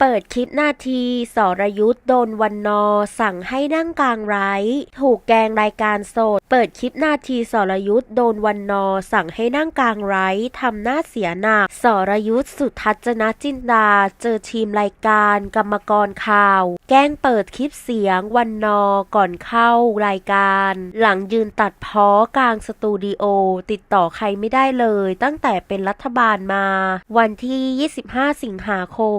เปิดคลิปนาที สรยุทธ์โดนวันนอ สั่งให้นั่งกลางไร้ ถูกแกงรายการสด เปิดคลิปนาที สรยุทธ์โดนวันนอ สั่งให้นั่งกลางไร้ทำหน้าเสียหนักสรยุทธ์สุทัศนจินดา เจอทีมรายการ กรรมกรข่าว แกงเปิดคลิปเสียงวันนอก่อนเข้ารายการ หลังยืนตัดพ้อกลางสตูดิโอติดต่อใครไม่ได้เลย ตั้งแต่เป็นรัฐบาลมา วันที่ 25 สิงหาคม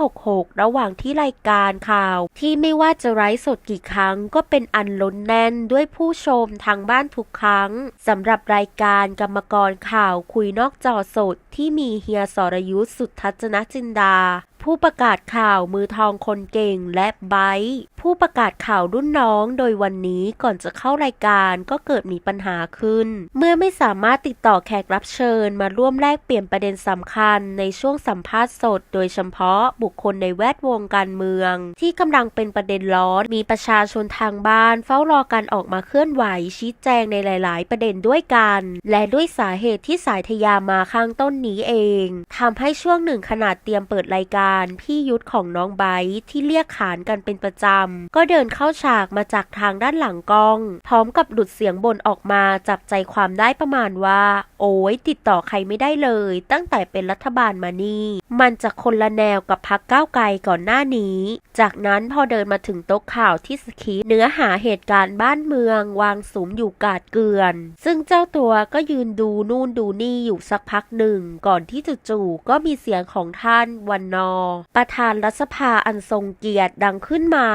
2566 ระหว่างที่รายการข่าว ที่ไม่ว่าจะไร้สดกี่ครั้ง ก็เป็นอันล้นแน่นด้วยผู้ชมทางบ้านทุกครั้งสำหรับรายการกรรมกรข่าวคุยนอกจอสด ที่มีเฮียสรยุทธสุทัศนจินดา ผู้ประกาศข่าวมือทองคนเก่งและไบร์ผู้ประกาศข่าวรุ่นน้องโดยวันนี้ก่อนจะเข้ารายการก็เกิดมีปัญหาขึ้น เมื่อไม่สามารถติดต่อแขกรับเชิญมาร่วมแลกเปลี่ยนประเด็นสำคัญในช่วงสัมภาษณ์สด โดยเฉพาะบุคคลในแวดวงการเมือง ที่กำลังเป็นประเด็นร้อน มีประชาชนทางบ้านเฝ้ารอการออกมาเคลื่อนไหวชี้แจงในหลาย ๆ ประเด็นด้วยกัน และด้วยสาเหตุที่สายทยามาข้างต้นนี้เองทำให้ช่วงหนึ่งขนาดเตรียมเปิดรายการพี่ยุทธของน้องไบร์ที่เรียกขานกันเป็นประจำ ก็เดินเข้าฉากมาจากทางด้านหลังกล้อง พร้อมกับหลุดเสียงบ่นออกมาจับใจความได้ประมาณว่า โอ้ยติดต่อใครไม่ได้เลย ตั้งแต่เป็นรัฐบาลมานี่ มันจะคนละแนวกับพักก้าวไกลก่อนหน้านี้ จากนั้นพอเดินมาถึงโต๊ะข่าวที่สคริปเนื้อหาเหตุการณ์บ้านเมืองวางสุมอยู่กาดเกลือน ซึ่งเจ้าตัวก็ยืนดูนู่นดูนี่อยู่สักพักหนึ่ง ก่อนที่จู่ๆก็มีเสียงของท่านวันนอประธานรัฐสภาอันทรงเกียรติดังขึ้นมา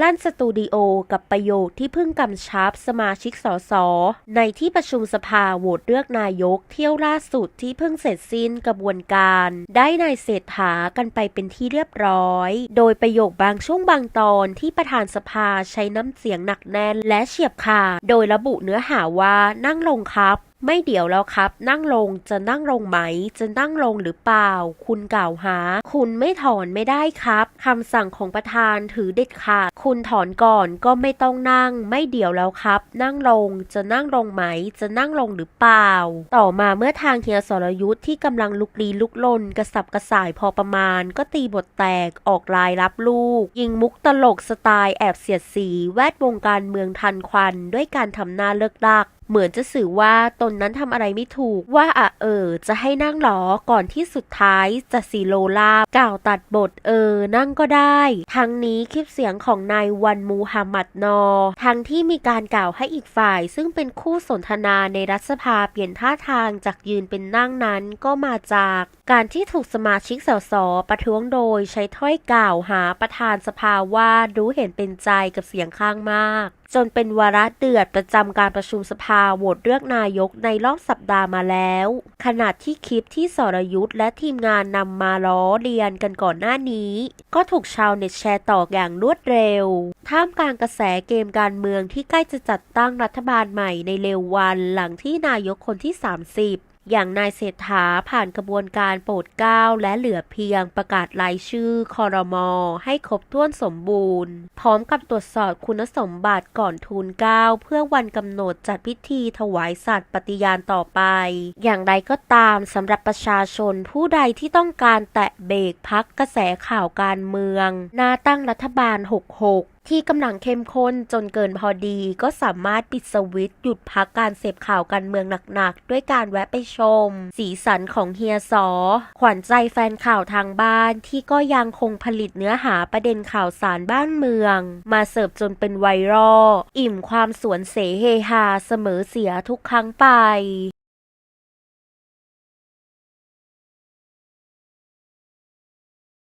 ลั่นสตูดิโอกับประโยคที่เพิ่งกำชับสมาชิกสสในที่ประชุมสภาโหวตเลือกนายกเที่ยวล่าสุดที่เพิ่งเสร็จสิ้นกระบวนการ ได้นายเศรษฐากันไปเป็นที่เรียบร้อย โดยประโยคบางช่วงบางตอนที่ประธานสภาใช้น้ำเสียงหนักแน่นและเฉียบขาดโดยระบุเนื้อหาว่านั่งลงครับ ไม่เดี๋ยวแล้วครับ นั่งลงจะนั่งลงไหม จะนั่งลงหรือเปล่า คุณกล่าวหา คุณไม่ถอนไม่ได้ครับคำสั่งของประธานถือเด็ดขาดคุณถอนก่อนก็ไม่ต้องนั่ง ไม่เดี๋ยวแล้วครับ นั่งลงจะนั่งลงไหม จะนั่งลงหรือเปล่า ต่อมาเมื่อทางเฮียสรยุทธ์ที่กำลังลุกลี้ลุกลนกระสับกระส่ายพอประมาณ ก็ตีบทแตกออกลายรับลูก ยิงมุกตลกสไตล์แอบเสียดสี แวดวงการเมืองทันควันด้วยการทำหน้าเลิกลัก เหมือนจะสื่อว่าตนนั้นทำอะไรไม่ถูกว่าอะเออ จะให้นั่งหรอก่อนที่สุดท้ายจะสีโลลาบกล่าวตัดบทเออ นั่งก็ได้ ทั้งนี้คลิปเสียงของนายวันมูฮัมหมัดนอ ทั้งที่มีการกล่าวให้อีกฝ่าย ซึ่งเป็นคู่สนทนาในรัฐสภาเปลี่ยนท่าทางจากยืนเป็นนั่งนั้นก็มาจากการที่ถูกสมาชิกสสประท้วงโดยใช้ถ้อยกล่าวหาประธานสภาว่ารู้เห็นเป็นใจกับเสียงข้างมาก จนเป็นวาระเดือดประจำการประชุมสภาโหวตเลือกนายกในรอบสัปดาห์มาแล้ว ขณะที่คลิปที่สรยุทธ์และทีมงานนำมาล้อเลียนกันก่อนหน้านี้ ก็ถูกชาวเน็ตแชร์ต่ออย่างรวดเร็ว ท่ามกลางกระแสเกมการเมืองที่ใกล้จะจัดตั้งรัฐบาลใหม่ในเร็ววันหลังที่นายกคนที่ 30 อย่างนายเศรษฐาผ่านกระบวนการโปรดเกล้าและเหลือเพียงประกาศรายชื่อคอรมอให้ครบถ้วนสมบูรณ์ พร้อมกับตรวจสอบคุณสมบัติก่อนทูลเกล้าเพื่อวันกำหนดจัดพิธีถวายสัตย์ปฏิญาณต่อไป อย่างไรก็ตามสำหรับประชาชนผู้ใดที่ต้องการแตะเบรกพักกระแสข่าวการเมืองหน้าตั้งรัฐบาล 66 ที่กำลังเข้มข้นจนเกินพอดีก็สามารถปิดสวิตช์หยุดพักการเสพข่าวการเมืองหนักๆ ด้วยการแวะไปชม สีสันของเฮียสอขวัญใจแฟนข่าวทางบ้านที่ก็ยังคงผลิตเนื้อหาประเด็นข่าวสารบ้านเมือง มาเสิร์ฟจนเป็นไวรัลอิ่มความสวนเสเฮฮาเสมอเสียทุกครั้งไป